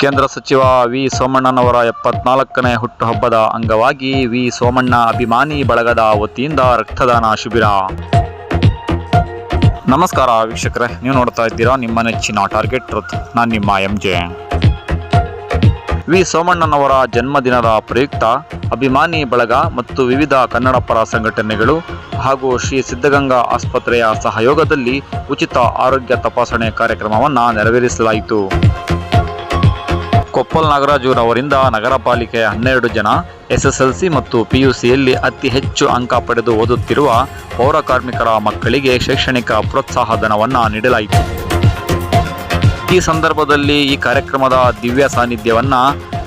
ಕೇಂದ್ರ ಸಚಿವ ವಿ. ಸೋಮಣ್ಣನವರ ಎಪ್ಪತ್ನಾಲ್ಕನೇ ಹುಟ್ಟುಹಬ್ಬದ ಅಂಗವಾಗಿ ವಿ. ಸೋಮಣ್ಣ ಅಭಿಮಾನಿ ಬಳಗದ ವತಿಯಿಂದ ರಕ್ತದಾನ ಶಿಬಿರ. ನಮಸ್ಕಾರ ವೀಕ್ಷಕರೇ, ನೀವು ನೋಡ್ತಾ ಇದ್ದೀರಾ ನಿಮ್ಮ ನೆಚ್ಚಿನ ಟಾರ್ಗೆಟ್ ರತ್ ನಾನು ನಿಮ್ಮ ಎಂ ಜೆ ವಿ. ಸೋಮಣ್ಣನವರ ಜನ್ಮದಿನದ ಪ್ರಯುಕ್ತ ಅಭಿಮಾನಿ ಬಳಗ ಮತ್ತು ವಿವಿಧ ಕನ್ನಡ ಪರ ಸಂಘಟನೆಗಳು ಹಾಗೂ ಶ್ರೀ ಸಿದ್ಧಗಂಗಾ ಆಸ್ಪತ್ರೆಯ ಸಹಯೋಗದಲ್ಲಿ ಉಚಿತ ಆರೋಗ್ಯ ತಪಾಸಣೆ ಕಾರ್ಯಕ್ರಮವನ್ನು ನೆರವೇರಿಸಲಾಯಿತು. ಕೊಪ್ಪಲ್ ನಾಗರಾಜುರವರಿಂದ ನಗರ ಪಾಲಿಕೆಯ ಹನ್ನೆರಡು ಜನ, ಎಸ್ಎಸ್ಎಲ್ಸಿ ಮತ್ತು ಪಿಯುಸಿಯಲ್ಲಿ ಅತಿ ಹೆಚ್ಚು ಅಂಕ ಪಡೆದು ಓದುತ್ತಿರುವ ಪೌರ ಕಾರ್ಮಿಕರ ಮಕ್ಕಳಿಗೆ ಶೈಕ್ಷಣಿಕ ಪ್ರೋತ್ಸಾಹ ಧನವನ್ನು ನೀಡಲಾಯಿತು. ಈ ಸಂದರ್ಭದಲ್ಲಿ ಈ ಕಾರ್ಯಕ್ರಮದ ದಿವ್ಯ ಸಾನ್ನಿಧ್ಯವನ್ನು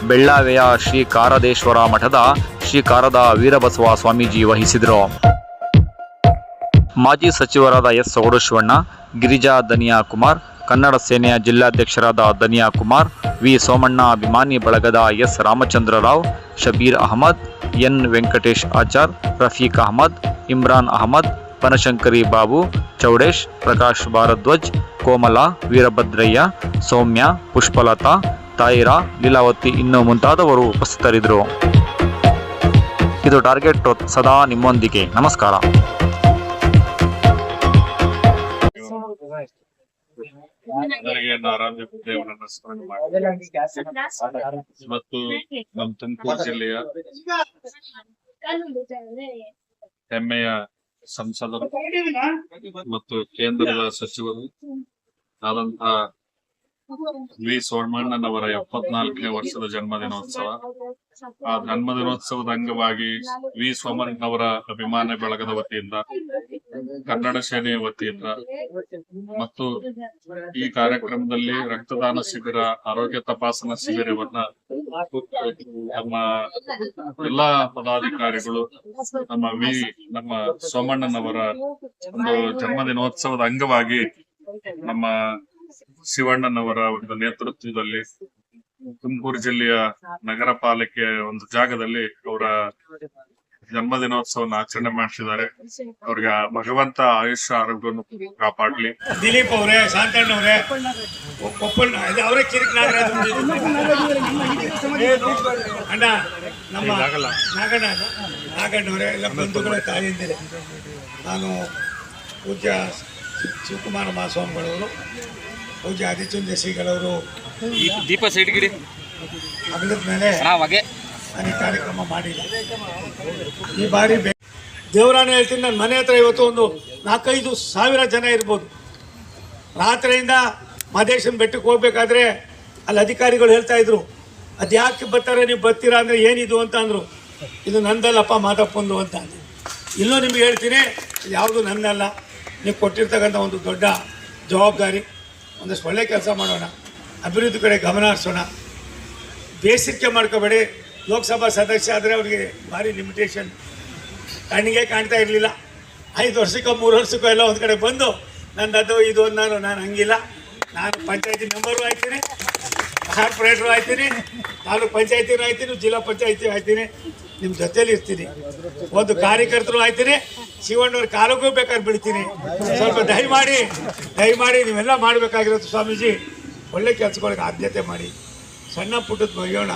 ಬೆಳ್ಳಾವೆಯ ಶ್ರೀ ಕಾರದೇಶ್ವರ ಮಠದ ಶ್ರೀ ಕಾರದ ವೀರಬಸವ ಸ್ವಾಮೀಜಿ ವಹಿಸಿದರು. ಮಾಜಿ ಸಚಿವರಾದ ಎಸ್ ಸೊಗಡು ಗಿರಿಜಾ ದನಿಯಾ ಕುಮಾರ್ ಕನ್ನಡ ಸೇನೆಯ ಜಿಲ್ಲಾಧ್ಯಕ್ಷರಾದ ದನಿಯಾ ಕುಮಾರ್, ವಿ. ಸೋಮಣ್ಣ ಅಭಿಮಾನಿ ಬಳಗದ ಎಸ್. ರಾಮಚಂದ್ರ ರಾವ್ ಶಬೀರ್ ಅಹಮದ್, ಎನ್. ವೆಂಕಟೇಶ್ ಆಚಾರ್, ರಫೀಕ್ ಅಹಮದ್, ಇಮ್ರಾನ್ ಅಹಮದ್, ಬನಶಂಕರಿ ಬಾಬು, ಚೌಡೇಶ್, ಪ್ರಕಾಶ್ ಭಾರದ್ವಾಜ್, ಕೋಮಲ, ವೀರಭದ್ರಯ್ಯ, ಸೌಮ್ಯ, ಪುಷ್ಪಲತಾ, ತಾಯಿರಾ, ಲೀಲಾವತಿ ಇನ್ನೂ ಮುಂತಾದವರು ಉಪಸ್ಥಿತರಿದ್ದರು. ಇದು ಟಾರ್ಗೆಟ್ ಸದಾ ನಿಮ್ಮೊಂದಿಗೆ. ನಮಸ್ಕಾರ. ನನಗೆ ಆರಾಧ್ಯ ದೇವರನ್ನ ಸ್ಮರಣೆ ಮಾಡಿ. ಮತ್ತು ನಮ್ಮ ತುಮಕೂರು ಜಿಲ್ಲೆಯ ಹೆಮ್ಮೆಯ ಸಂಸದರು ಮತ್ತು ಕೇಂದ್ರದ ಸಚಿವರು ಆದಂತಹ ವಿ ಸೋಮಣ್ಣನವರ ಎಪ್ಪತ್ನಾಲ್ಕನೇ ವರ್ಷದ ಜನ್ಮದಿನೋತ್ಸವ. ಆ ಜನ್ಮದಿನೋತ್ಸವದ ಅಂಗವಾಗಿ ವಿ. ಸೋಮಣ್ಣನವರ ಅಭಿಮಾನ ಬೆಳಗದ ವತಿಯಿಂದ, ಕನ್ನಡ ಸೇನೆಯ ವತಿಯಿಂದ ಮತ್ತು ಈ ಕಾರ್ಯಕ್ರಮದಲ್ಲಿ ರಕ್ತದಾನ ಶಿಬಿರ, ಆರೋಗ್ಯ ತಪಾಸಣಾ ಶಿಬಿರವನ್ನ ನಮ್ಮ ಎಲ್ಲಾ ಪದಾಧಿಕಾರಿಗಳು, ನಮ್ಮ ವಿ. ನಮ್ಮ ಸೋಮಣ್ಣನವರ ಒಂದು ಜನ್ಮದಿನೋತ್ಸವದ ಅಂಗವಾಗಿ ನಮ್ಮ ಶಿವಣ್ಣನವರ ಒಂದು ನೇತೃತ್ವದಲ್ಲಿ ತುಮಕೂರು ಜಿಲ್ಲೆಯ ನಗರ ಪಾಲಿಕೆ ಒಂದು ಜಾಗದಲ್ಲಿ ಅವರ ಜನ್ಮದಿನೋತ್ಸವವನ್ನು ಆಚರಣೆ ಮಾಡಿಸಿದ್ದಾರೆ. ಅವ್ರಿಗೆ ಭಗವಂತ ಆಯುಷ್ಯ ಆರೋಗ್ಯವನ್ನು ಕಾಪಾಡ್ಲಿ. ದಿಲೀಪ್ ಅವರೇ, ಶಾಂತಣ್ಣ ಅವರೇ ಅವರೇ ಕಿರಿಕ್ ಅಣ್ಣ, ನಮ್ಮ ನಾಗಣ್ಣ ನಾಗಣ್ಣವರೇ ಎಲ್ಲ ಬಂಧುಗಳ ನಾನು ಪೂಜ್ಯ ಶಿವಕುಮಾರ ಮಹಾಸ್ವಾಮಿಗಳವರು ಪೂಜ್ಯ ಆದಿಚಂದ್ರ ಶ್ರೀಗಳವರು ದೀಪ ಸೈಡ್ ಗಿಡಿ ಅಗಲದ ಮೇಲೆ ನಾವಾಗೆ ನಾನು ಈ ಕಾರ್ಯಕ್ರಮ ಮಾಡಿಲ್ಲ ಈ ಬಾರಿ ದೇವರಾನೇ ಹೇಳ್ತೀನಿ ನನ್ನ ಮನೆ ಹತ್ರ ಇವತ್ತು ಒಂದು ನಾಲ್ಕೈದು ಸಾವಿರ ಜನ ಇರ್ಬೋದು. ರಾತ್ರಿಯಿಂದ ಮಹದೇಶನ್ ಬೆಟ್ಟಕ್ಕೆ ಹೋಗ್ಬೇಕಾದ್ರೆ ಅಲ್ಲಿ ಅಧಿಕಾರಿಗಳು ಹೇಳ್ತಾ ಇದ್ರು ಅದು ಯಾಕೆ ಬರ್ತಾರೆ ನೀವು ಬರ್ತೀರಾ ಅಂದರೆ ಏನಿದು? ಅಂತ ಅಂದರು. ಇದು ನಂದಲ್ಲಪ್ಪ ಮಾದಪ್ಪಂದು ಅಂತ ಅಂದರು. ಇಲ್ಲೂ ನಿಮ್ಗೆ ಹೇಳ್ತೀನಿ ಯಾವುದು ನನ್ನಲ್ಲ. ನೀವು ಕೊಟ್ಟಿರ್ತಕ್ಕಂಥ ಒಂದು ದೊಡ್ಡ ಜವಾಬ್ದಾರಿ. ಒಂದಷ್ಟು ಒಳ್ಳೆ ಕೆಲಸ ಮಾಡೋಣ. ಅಭಿವೃದ್ಧಿ ಕಡೆ ಗಮನ ಹರಿಸೋಣ. ಬೇಸರಿಕೆ ಮಾಡ್ಕೋಬೇಡಿ. ಲೋಕಸಭಾ ಸದಸ್ಯ ಆದರೆ ಅವರಿಗೆ ಭಾರಿ ಲಿಮಿಟೇಷನ್ ಕಣ್ಣಿಗೆ ಕಾಣ್ತಾ ಇರಲಿಲ್ಲ. ಐದು ವರ್ಷಕ್ಕೋ, ಮೂರು ವರ್ಷಕ್ಕೋ ಎಲ್ಲ ಒಂದು ಕಡೆ ಬಂದು ನಂದು ಅದು ಇದು, ನಾನು ನಾನು ಹಂಗಿಲ್ಲ. ನಾನು ಪಂಚಾಯತಿ ಮೆಂಬರು ಆಯ್ತೀನಿ. ಕಾರ್ಪೊರೇಟ್ರು ಆಯ್ತೀನಿ, ತಾಲೂಕು ಪಂಚಾಯತಿನೂ ಆಯ್ತೀನಿ, ಜಿಲ್ಲಾ ಪಂಚಾಯತಿ ಆಯ್ತೀನಿ. ನಿಮ್ಮ ಜೊತೆಲಿ ಇರ್ತೀನಿ. ಒಂದು ಕಾರ್ಯಕರ್ತರು ಆಯ್ತೀನಿ, ಶಿವಣ್ಣವ್ರ ಕಾಲಕ್ಕೂ ಬೇಕಾದ್ರೆ ಬಿಡ್ತೀನಿ. ಸ್ವಲ್ಪ ದಯಮಾಡಿ ದಯಮಾಡಿ ನೀವೆಲ್ಲ ಮಾಡಬೇಕಾಗಿರೋದು ಸ್ವಾಮೀಜಿ. ಒಳ್ಳೆ ಕೆಲಸಗಳಿಗೆ ಆದ್ಯತೆ ಮಾಡಿ. ಸಣ್ಣ ಪುಟ್ಟದ ಬಗೆಯೋಣ